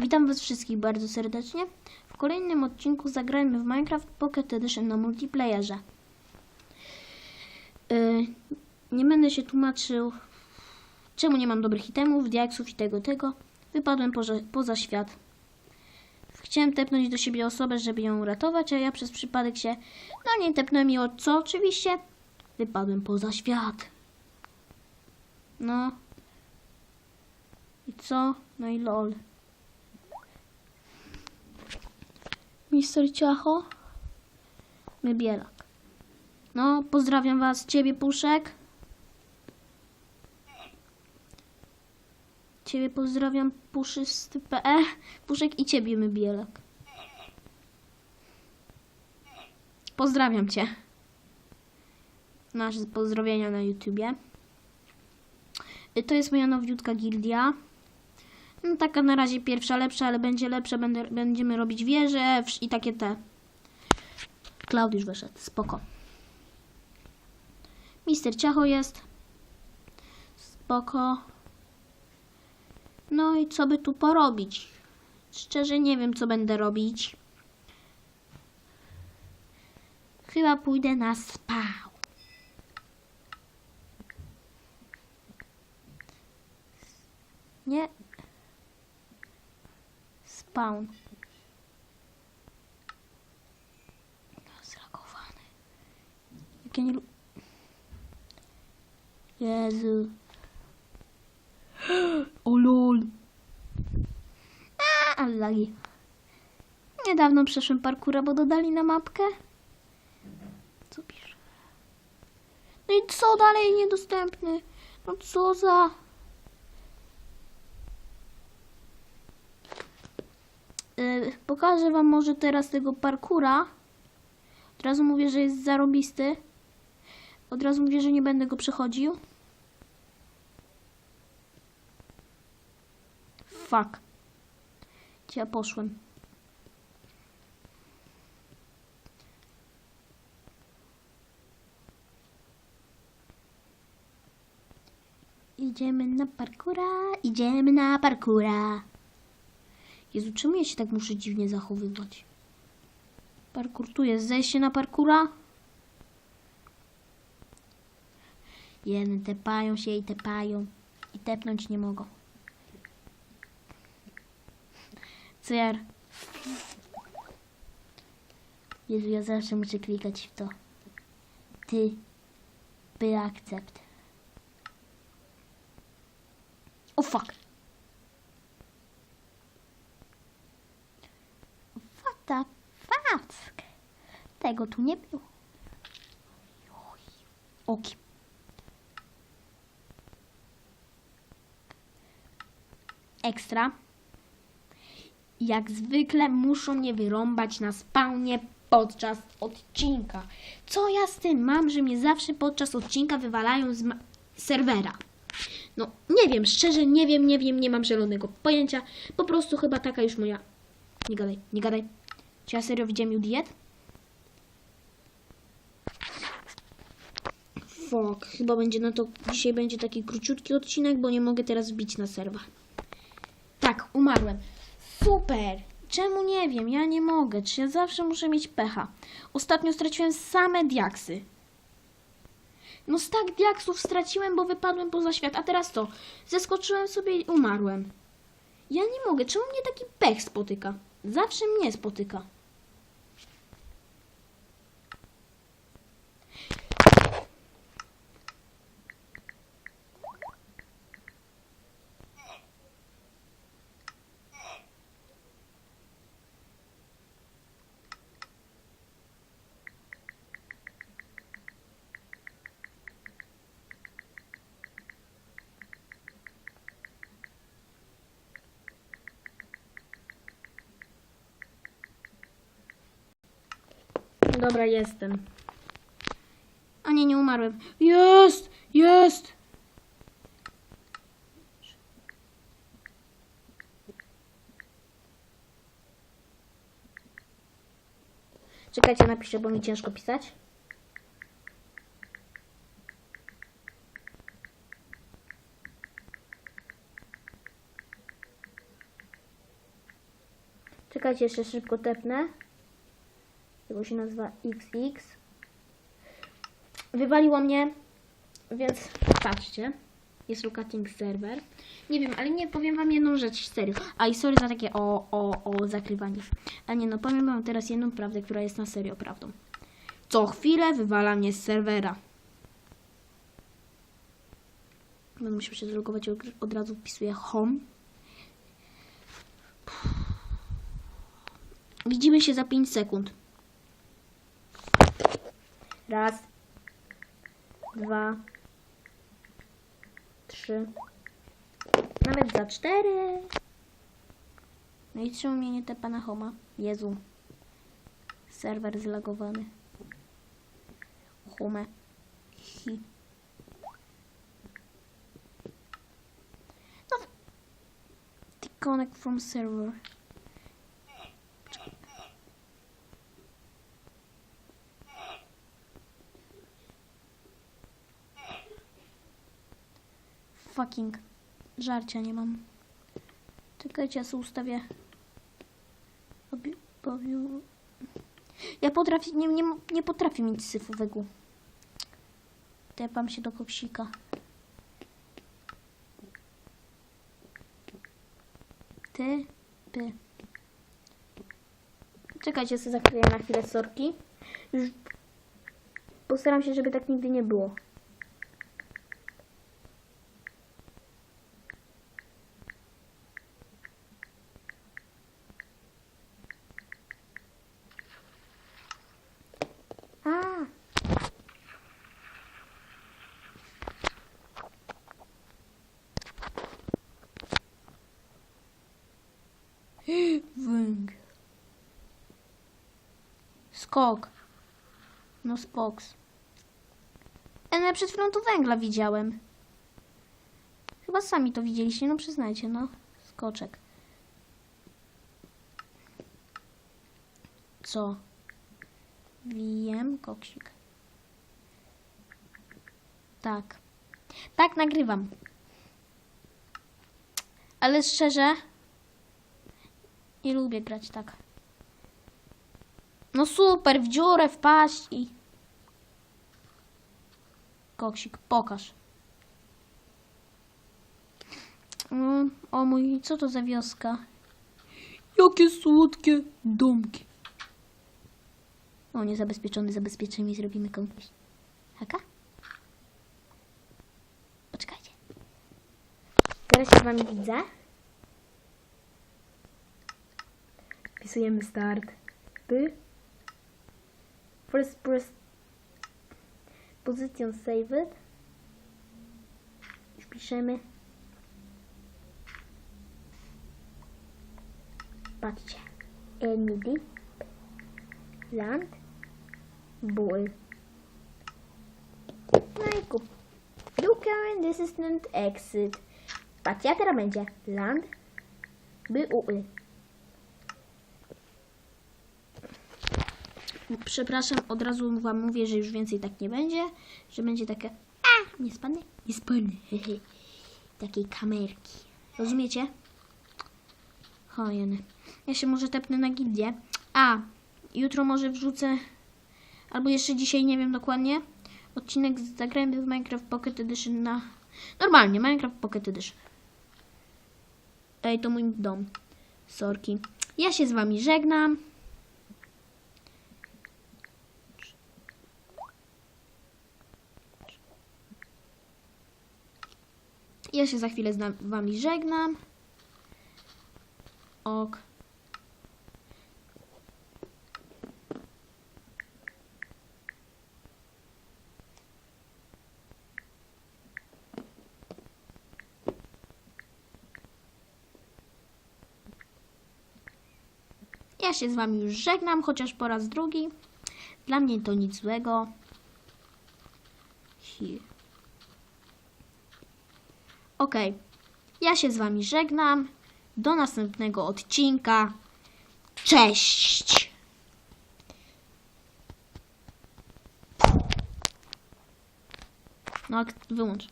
Witam Was wszystkich bardzo serdecznie. W kolejnym odcinku zagrajmy w Minecraft Pocket Edition na multiplayerze. Yy, nie będę się tłumaczył, czemu nie mam dobrych itemów, diaksów i tego, tego. Wypadłem poza, poza świat. Chciałem tepnąć do siebie osobę, żeby ją uratować, a ja przez przypadek się no nie tepnąłem i o co oczywiście? Wypadłem poza świat. No. I co? No i lol. Mister Ciacho? Mybielak. No, pozdrawiam was, ciebie Puszek. Ciebie pozdrawiam puszysty.pe, Puszek i ciebie Mybielak. Pozdrawiam cię. Nasze pozdrowienia na YouTubie. Y, To jest moja nowiutka gildia. No, taka na razie pierwsza lepsza, ale będzie lepsza. Będę, będziemy robić wieże i takie te. Już wyszedł, spoko. Mister Ciacho jest. Spoko. No i co by tu porobić? Szczerze nie wiem, co będę robić. Chyba pójdę na spał. Nie. Spawn. Zlagowany. Jak ja nie lu- Jezu. O lol. A, ale lagi. Niedawno przeszłem parkura, bo dodali na mapkę. Co pisze? No i co dalej niedostępny? No co za... pokażę wam może teraz tego parkura. Od razu mówię, że jest zarobisty. Od razu mówię, że nie będę go przechodził. Fuck. Gdzie ja poszłem? Idziemy na parkura, idziemy na parkura. Jezu, czemu ja się tak muszę dziwnie zachowywać? Parkur tu jest. Zejście na parkura? Jeny tepają się i tepają. I tepnąć nie mogą. Ja... Jezu, ja zawsze muszę klikać w to. Ty. By akcept. O fuck. Fuck? Tego tu nie było. Oki. Ekstra. Jak zwykle muszą mnie wyrąbać na spawnie podczas odcinka. Co ja z tym mam, że mnie zawsze podczas odcinka wywalają z serwera? No, nie wiem, szczerze nie wiem, nie wiem, nie mam zielonego pojęcia. Po prostu chyba taka już moja... Nie gadaj, nie gadaj. Czy ja serio widziałem diet? Fuck, chyba będzie na to... Dzisiaj będzie taki króciutki odcinek, bo nie mogę teraz wbić na serwa. Tak, umarłem. Super! Czemu nie wiem? Ja nie mogę. Czy ja zawsze muszę mieć pecha? Ostatnio straciłem same diaksy. No stak diaksów straciłem, bo wypadłem poza świat. A teraz co? Zeskoczyłem sobie i umarłem. Ja nie mogę. Czemu mnie taki pech spotyka? Zawsze mnie spotyka. Dobra, jestem. A nie, nie umarłem. Jest! Jest! Czekajcie, napiszę, bo mi ciężko pisać. Czekajcie, jeszcze szybko tepnę. Tego się nazywa XX. Wywaliło mnie, więc patrzcie. Jest locating server. Nie wiem, ale nie powiem wam jedną rzecz, serio. A i sorry za takie o, o, o zakrywanie. A nie, no powiem wam teraz jedną prawdę, która jest na serio prawdą. Co chwilę wywala mnie z serwera. Będę musiał się zalogować, od- od razu wpisuję home. Widzimy się za 5 sekund. Raz, dwa, trzy, nawet za cztery. No i czemu mnie nie tepa na homa? Jezu. Serwer zlagowany. Home. Hi. No. Disconnect from server. Fucking żarcia nie mam. Czekajcie, ja sobie ustawię. Ja potrafię, nie, nie, nie potrafię mieć syfowego. Tepam się do koksika. Ty, py. Czekajcie, sobie zakryję na chwilę sorki. Już postaram się, żeby tak nigdy nie było. A. Węgiel. Skok. No spoks. Ale przed chwilą tu węgla widziałem. Chyba sami to widzieliście, no przyznajcie, no. Skoczek. Co? Wiem, koksik. Tak. Tak, nagrywam. Ale szczerze, nie lubię grać tak. No super, w dziurę wpaść i... Koksik, pokaż. Mm, O mój, co to za wioska? Jakie słodkie domki. O, niezabezpieczony, zabezpieczenie i zrobimy konkurs. Haka? Poczekajcie. Teraz się z wami widzę. Wpisujemy start. By. First press position saved. Już piszemy. Patrzcie. ND. Land. Bull. No i. You current assistant exit. Patrzcie, a teraz będzie land. By Przepraszam, od razu wam mówię, że już więcej tak nie będzie, że będzie takie a, nie spadnę, nie spadnę, takiej kamerki. Rozumiecie? Hojeny. Ja się może tepnę na gildię. A, jutro może wrzucę, albo jeszcze dzisiaj, nie wiem dokładnie, odcinek z w Minecraft Pocket Edition na... Normalnie, Minecraft Pocket Edition. Ej, to mój dom. Sorki. Ja się z wami żegnam. Ja się za chwilę z wami żegnam. Ok. Ja się z wami już żegnam, chociaż po raz drugi. Dla mnie to nic złego. Here. Okej. Ja się z wami żegnam. Do następnego odcinka. Cześć! No, wyłącz.